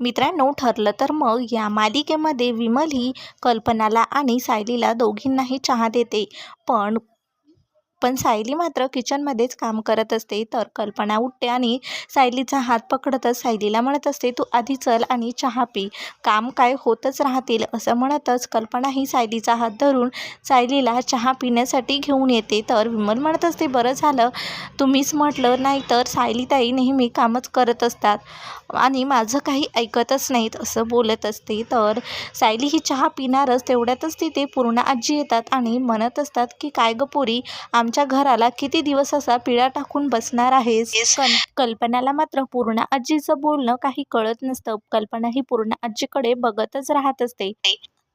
मित्रांनो ठरलं तर मग या मालिकेमध्ये विमल ही कल्पनाला आणि सायलीला दोघींनाही चहा देते. पण पण सायली मात्र किचनमध्येच काम करत असते. तर कल्पना उठते आणि सायलीचा हात पकडतच सायलीला म्हणत असते तू आधी चल आणि चहा पी. काम काय होतच राहतील असं म्हणतच कल्पना ही सायलीचा हात धरून सायलीला चहा पिण्यासाठी घेऊन येते. तर विमल म्हणत असते बरं झालं. तुम्हीच म्हटलं नाही तर सायलीताई नेहमी कामच करत असतात. आणि माझं काही ऐकतच नाहीत असं बोलत असते. तर सायली ही चहा पिणारच तेवढ्यातच तिथे पूर्ण आजी येतात आणि म्हणत असतात की काय ग पोरी आमच्या घराला किती दिवस असा पिळा टाकून बसणार आहेस? कल कल्पनाला मात्र पूर्ण आजीचं बोलणं काही कळत नसतं. कल्पना ही पूर्ण आजीकडे बघतच राहत असते.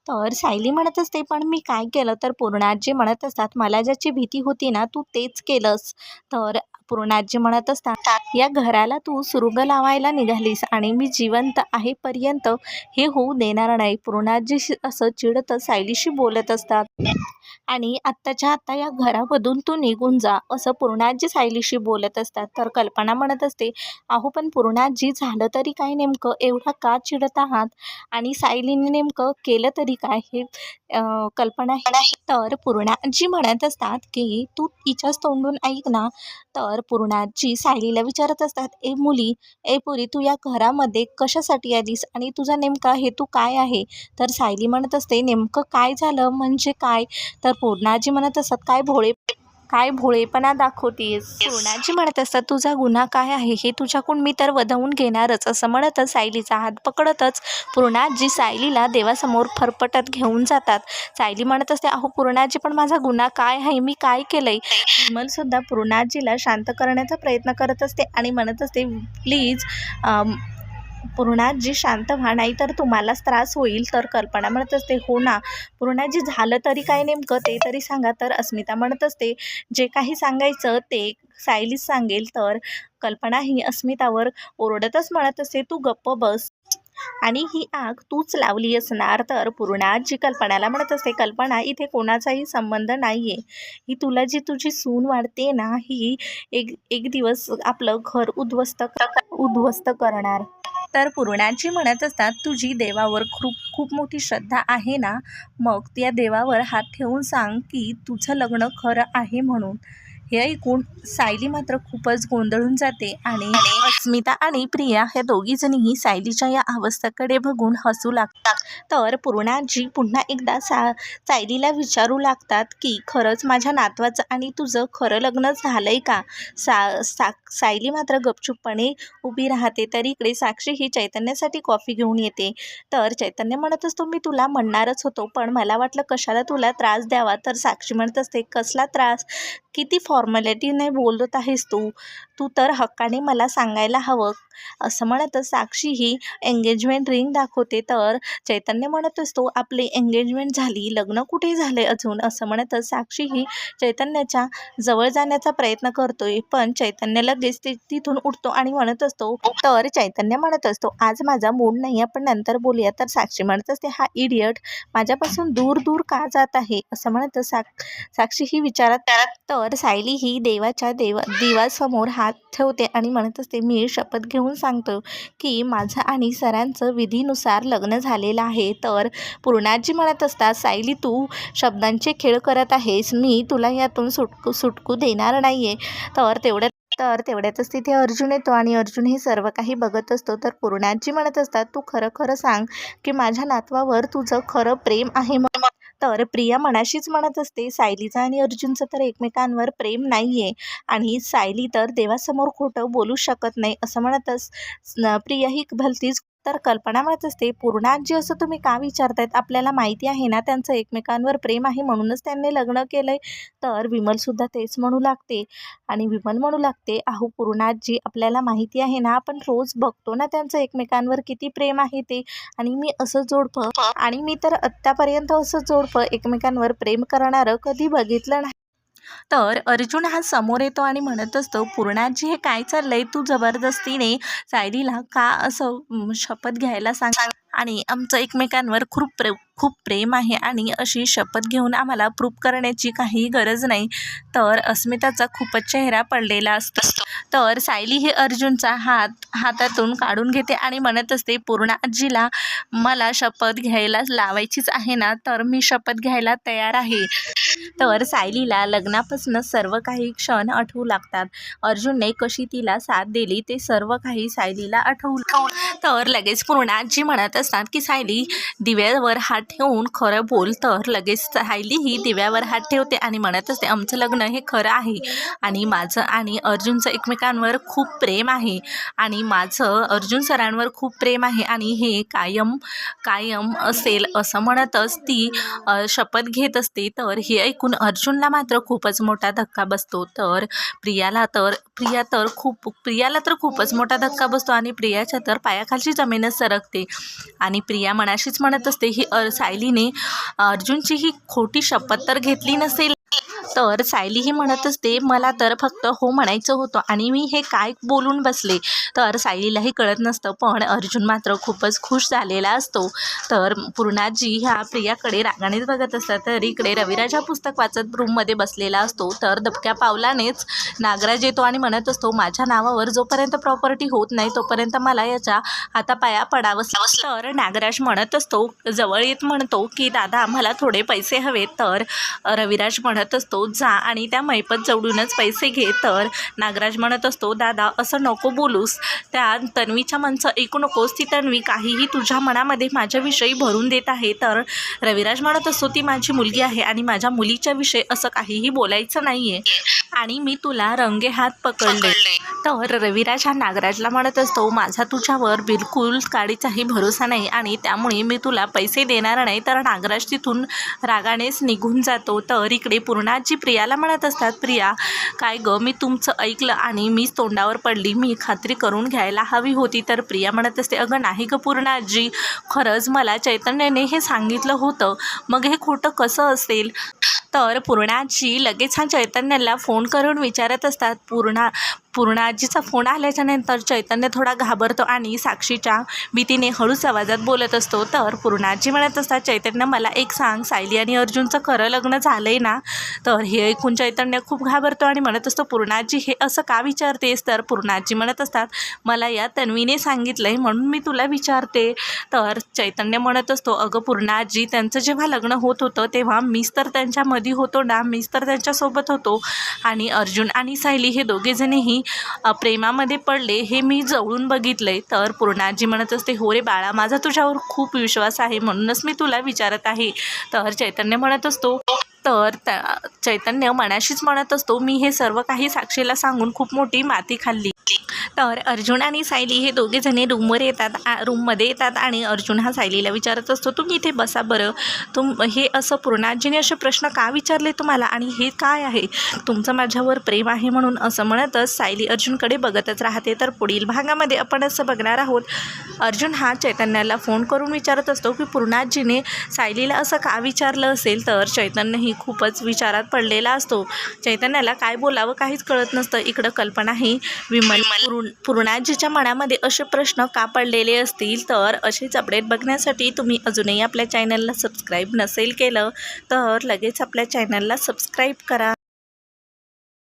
तर सायली म्हणत असते पण मी काय केलं? तर पूर्णाजी म्हणत असतात मला ज्याची भीती होती ना तू तेच केलंस. तर पूर्णाजी म्हणत असतात या घराला तू सुरुंग लावायला निघालीस आणि मी जिवंत आहे पर्यंत हे होऊ देणार नाही. पूर्णाजी असं चिडत सायलीशी बोलत असतात. आणि आत्ताच्या आत्ता या घरामधून तू निघून जा असं पूर्णाजी सायलीशी बोलत असतात. तर कल्पना म्हणत असते अहो पण पूर्णाजी झालं तरी काय नेमकं? एवढा का चिडत आहात? आणि सायलीने नेमकं केलं तरी काय? हे कल्पना तर पूर्णाजी म्हणत असतात की तू तिच्याच तोंडून ऐक ना. तर पूर्णाजी सायलीला विचारत असतात ए मुली ए पुरी तू या घरामध्ये कशासाठी आलीस आणि तुझा नेमका हेतू काय आहे? तर सायली म्हणत असते नेमकं काय झालं? म्हणजे काय? तर पूर्णाजी म्हणत असतात काय भोळे काय भोळेपणा दाखवतेस? पूर्णाजी म्हणत असतात तुझा गुन्हा काय आहे? हे तुझ्याकडून मी तर वधवून घेणारच. असं म्हणतच सायलीचा हात पकडतच पूर्णाजी सायलीला देवासमोर फरफटत घेऊन जातात. सायली म्हणत असते अहो पूर्णाजी पण माझा गुन्हा काय आहे? मी काय केलंय? विमल सुद्धा पूर्णाजीला शांत करण्याचा प्रयत्न करत असते आणि म्हणत असते प्लीज पूर्णाजी शांत व्हा नाही तर तुम्हालाच त्रास होईल तर कल्पना म्हणत असते हो ना पूर्णाजी झालं तरी काय नेमकं ते तरी सांगा तर अस्मिता म्हणत असते जे काही सांगायचं ते सायलीच सांगेल तर कल्पना ही अस्मितावर ओरडतच म्हणत असते तू गप्प बस आणि ही आग तूच लावली असणार तर पूर्णाजी कल्पनाला म्हणत असते कल्पना इथे कोणाचाही संबंध नाही आहे ही तुला जी तुझी सून वाढते ना ही एक एक दिवस आपलं घर उद्ध्वस्त उद्ध्वस्त करणार. तर पूर्णाजी म्हणत असतात तुझी देवावर खूप खूप मोठी श्रद्धा आहे ना? मग त्या देवावर हात ठेवून सांग की तुझं लग्न खरं आहे म्हणून. हे ऐकून सायली मात्र खूपच गोंधळून जाते आणि अस्मिता आणि प्रिया ह्या दोघीजणीही सायलीच्या या अवस्थेकडे बघून हसू लागतात. तर पूर्णाजी पुन्हा एकदा सा सायलीला विचारू लागतात की खरंच माझ्या नातवाचं आणि तुझं खरं लग्न झालं आहे का? सा सा सायली मात्र गपचूपपणे उभी राहते. तर इकडे साक्षी ही चैतन्यासाठी कॉफी घेऊन येते. तर चैतन्य म्हणत असतो मी तुला म्हणणारच होतो पण मला वाटलं कशाला तुला त्रास द्यावा? तर साक्षी म्हणत असते कसला त्रास? किती फॉर्मॅलिटीने बोलत आहेस तू? तू तर हक्काने मला सांगायला हवं. असं म्हणतच साक्षी ही एंगेजमेंट रिंग दाखवते. तर चैतन्य म्हणत असतो आपली एंगेजमेंट झाली लग्न कुठे झाले अजून? असं म्हणतच साक्षी ही चैतन्याच्या जवळ जाण्याचा प्रयत्न करतोय. पण चैतन्य लगेच ति तिथून उठतो आणि म्हणत असतो तर चैतन्य म्हणत असतो आज माझा मूड नाही आपण नंतर बोलूया. तर साक्षी म्हणत असते हा इडियट माझ्यापासून दूर दूर का जात आहे? असं म्हणत साक साक्षी ही विचारात तर सायली ही देवाच्या देवा देवासमोर हात ठेवते आणि म्हणत असते मी शपथ घेऊन सांगतो की माझं आणि सरांचं विधीनुसार लग्न झालेलं आहे. तर पूर्णाजी म्हणत असतात सायली तू शब्दांचे खेळ करत आहेस. मी तुला यातून सुटकू सुटकू देणार नाही आहे तर तेवढं तर तेवढ्यातच तिथे अर्जुन येतो आणि अर्जुन हे सर्व काही बघत असतो. तर पूर्णाजी म्हणत असतात तू खरं खरं सांग की माझ्या नातवावर तुझं खरं प्रेम आहे मग तर प्रिया मनाशीच म्हणत असते सायलीचं आणि अर्जुनचं तर एकमेकांवर प्रेम नाही आहे आणि सायली तर देवासमोर खोटं बोलू शकत नाही असं म्हणतच प्रिया ही भलतीच तर कल्पना म्हणत असते. पूर्णाजी असं तुम्ही का विचारतायत? आपल्याला माहिती आहे ना त्यांचं एकमेकांवर प्रेम आहे म्हणूनच त्यांनी लग्न केलं आहे तर विमलसुद्धा तेच म्हणू लागते आणि विमल म्हणू लागते अहो पूर्णाजी आपल्याला माहिती आहे ना आपण रोज बघतो ना त्यांचं एकमेकांवर किती प्रेम आहे ते. आणि मी असं जोडपं आणि मी तर आत्तापर्यंत असं जोडपं एकमेकांवर प्रेम करणारं कधी बघितलं नाही. तर अर्जुन हा समोर येतो आणि म्हणत असतो पूर्णाजी हे काय चाललंय? तू जबरदस्तीने सायलीला का असं शपथ घ्यायला सांग आणि आमचं एकमेकांवर खूप प्रे खूप प्रेम आहे आणि अशी शपथ घेऊन आम्हाला प्रूफ करण्याची काही गरज नाही. तर अस्मिताचा खूपच चेहरा पडलेला असतो. तर सायली हे अर्जुनचा हात हातातून काढून घेते आणि म्हणत असते पूर्ण आजीला मला शपथ घ्यायला लावायचीच आहे ना तर मी शपथ घ्यायला तयार आहे. तर सायलीला लग्नापासून सर्व काही क्षण आठवू लागतात. अर्जुनने कशी तिला साथ दिली ते सर्व काही सायलीला आठवू तर लगेच पूर्ण आजी म्हणत असतात की सायली दिव्यावर हात ठेवून खरं बोल तर. लगेच सायली ही दिव्यावर हात ठेवते आणि म्हणत असते आमचं लग्न हे खरं आहे आणि माझं आणि अर्जुनचं एकमेकांवर खूप प्रेम आहे आणि माझं अर्जुन सरांवर खूप प्रेम आहे आणि हे कायम कायम असेल असं म्हणतच ती शपथ घेत असते. तर हे ऐकून अर्जुनला मात्र खूपच मोठा धक्का बसतो. तर प्रियाला तर प्रिया तर खूप प्रियाला तर खूपच. मोठा धक्का बसतो आणि प्रियाच्या तर पायाखालची जमीनच सरकते. आणि प्रिया मनाशीच म्हणत असते ही अर सायलीने अर्जुनची ही खोटी शपथ तर घेतली नसेल तर सायलीही म्हणत असते मला तर फक्त हो म्हणायचं होतं आणि मी हे काय बोलून बसले? तर सायलीलाही कळत नसतं पण अर्जुन मात्र खूपच खुश झालेला असतो. तर पूर्णाजी ह्या प्रियाकडे रागानेच बघत असतात. तर इकडे रविराजा पुस्तक वाचत रूममध्ये बसलेला असतो. तर दबक्या पावलानेच नागराज येतो आणि म्हणत असतो माझ्या नावावर जोपर्यंत प्रॉपर्टी होत नाही तोपर्यंत मला याच्या हातापाया पडावस तर नागराज म्हणत असतो जवळ येत म्हणतो की दादा मला थोडे पैसे हवे तर रविराज म्हणत असतो जा आणि त्या मैपत जवळूनच पैसे घे. तर नागराज म्हणत असतो दादा असं नको बोलूस. त्या तन्वीच्या मनचं ऐकू नकोस. ती तन्वी काहीही तुझ्या मनामध्ये माझ्याविषयी भरून देत आहे. तर रविराज म्हणत असतो ती माझी मुलगी आहे आणि माझ्या मुलीच्या विषयी असं काहीही बोलायचं नाही आहे आणि मी तुला रंगे हात पकडले. तर रविराज हा नागराजला म्हणत असतो माझा तुझ्यावर बिलकुल काडीचाही भरोसा नाही आणि त्यामुळे मी तुला पैसे देणार नाही. तर नागराज तिथून रागानेच निघून जातो. तर इकडे पूर्णाजी प्रियाला म्हणत असतात प्रिया काय गं? मी तुमचं ऐकलं आणि मीच तोंडावर पडली. मी खात्री करून घ्यायला हवी होती. तर प्रिया म्हणत असते अगं नाही गं पूर्णाजी. खरंच मला चैतन्याने हे सांगितलं होतं. मग हे खोटं कसं असेल? तर पूर्णाची लगेच हा चैतन्याला फोन करून विचारत असतात पूर्णा पूर्णाजीचा फोन आल्याच्यानंतर चैतन्य थोडा घाबरतो आणि साक्षीच्या भीतीने हळूच आवाजात बोलत असतो तर पूर्णाजी म्हणत असतात चैतन्य मला एक सांग. सायली आणि अर्जुनचं खरं लग्न झालं आहे ना? तर हे ऐकून चैतन्य खूप घाबरतो आणि म्हणत असतो पूर्णाजी हे असं का विचारतेस? तर पूर्णाजी म्हणत असतात मला या तन्वीने सांगितलं आहे म्हणून मी तुला विचारते. तर चैतन्य म्हणत असतो अगं पूर्णाजी त्यांचं जेव्हा लग्न होत होतं तेव्हा मीच तर त्यांच्यामध्ये होतो ना? मीच तर त्यांच्यासोबत होतो. आणि अर्जुन आणि सायली हे दोघेजणही प्रेमामध्ये पडले हे मी जवळून बघितले तर पूर्णाजी म्हणत असते हो रे बाळा माझा तुझ्यावर खूप विश्वास आहे. म्हणूनच मी तुला विचारत आहे. तर चैतन्य म्हणत असतो तर त्या चैतन्य मनाशीच म्हणत असतो मी हे सर्व काही साक्षीला सांगून खूप मोठी माती खाल्ली. तर अर्जुन आणि सायली हे दोघे जणे रूमवर येतात आ- रूममध्ये येतात आणि अर्जुन हा सायलीला विचारत असतो तुम्ही इथे बसा बरं. तुम हे असं पूर्णाजीने असे प्रश्न का विचारले तुम्हाला आणि हे काय आहे? तुमचं माझ्यावर प्रेम आहे म्हणून असं म्हणतच सायली अर्जुनकडे बघतच राहते. तर पुढील भागामध्ये आपण असं बघणार आहोत. अर्जुन हा चैतन्याला फोन करून विचारत असतो की पूर्णाजीने सायलीला असं का विचारलं असेल? तर चैतन्यही खूपच विचारात पडलेला असतो. चैतन्याला काय बोलावं काहीच कळत नसतं. इकडं कल्पनाही विमल पूर्ण पूर्णाजीच्या मनामध्ये असे प्रश्न का पडलेले असतील? तर असेच अपडेट बघण्यासाठी तुम्ही अजूनही आपल्या चॅनलला सबस्क्राईब नसेल केलं तर लगेच आपल्या चॅनलला सबस्क्राईब करा.